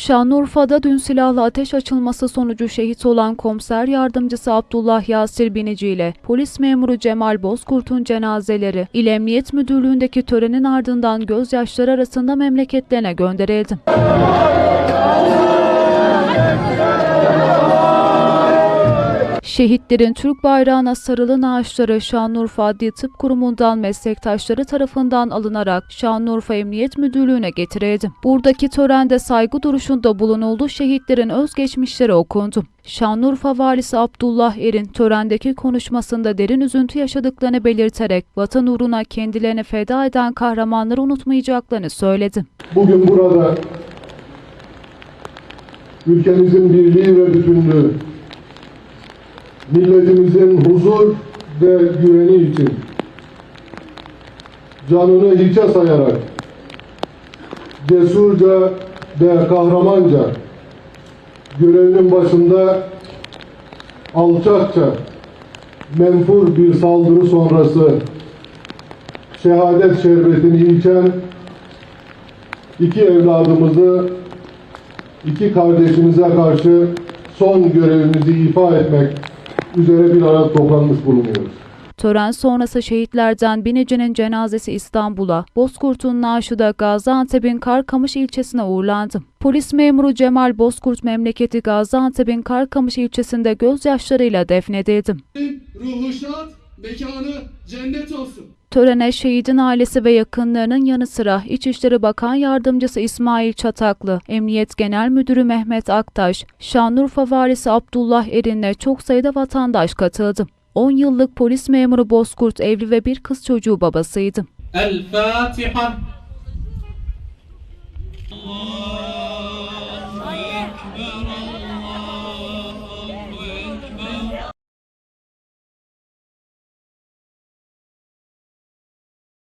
Şanlıurfa'da dün silahlı ateş açılması sonucu şehit olan komiser yardımcısı Abdullah Yasir Binici ile polis memuru Cemal Bozkurt'un cenazeleri İl Emniyet Müdürlüğü'ndeki törenin ardından gözyaşları arasında memleketlerine gönderildi. Şehitlerin Türk bayrağına sarılı naaşları Şanlıurfa Adli Tıp Kurumu'ndan meslektaşları tarafından alınarak Şanlıurfa Emniyet Müdürlüğü'ne getirildi. Buradaki törende saygı duruşunda bulunuldu, şehitlerin özgeçmişleri okundu. Şanlıurfa Valisi Abdullah Er'in törendeki konuşmasında derin üzüntü yaşadıklarını belirterek vatan uğruna kendilerini feda eden kahramanları unutmayacaklarını söyledi. Bugün burada ülkemizin birliği ve bütünlüğü, milletimizin huzur ve güveni için. Canını hiçe sayarak. Cesurca ve kahramanca. Görevinin başında alçakça menfur bir saldırı sonrası şehadet şerbetini içen iki evladımızı, iki kardeşimize karşı son görevimizi ifa etmek üzere bir arada toplanmış bulunuyoruz. Tören sonrası şehitlerden Binici'nin cenazesi İstanbul'a, Bozkurt'un naaşı da Gaziantep'in Karkamış ilçesine uğurlandı. Polis memuru Cemal Bozkurt memleketi Gaziantep'in Karkamış ilçesinde gözyaşlarıyla defnedildi. ruhu şad, mekanı cennet olsun. Törene şehidin ailesi ve yakınlarının yanı sıra İçişleri Bakan Yardımcısı İsmail Çataklı, Emniyet Genel Müdürü Mehmet Aktaş, Şanlıurfa Valisi Abdullah Erin'le çok sayıda vatandaş katıldı. 10 yıllık polis memuru Bozkurt evli ve bir kız çocuğu babasıydı. El Fatiha.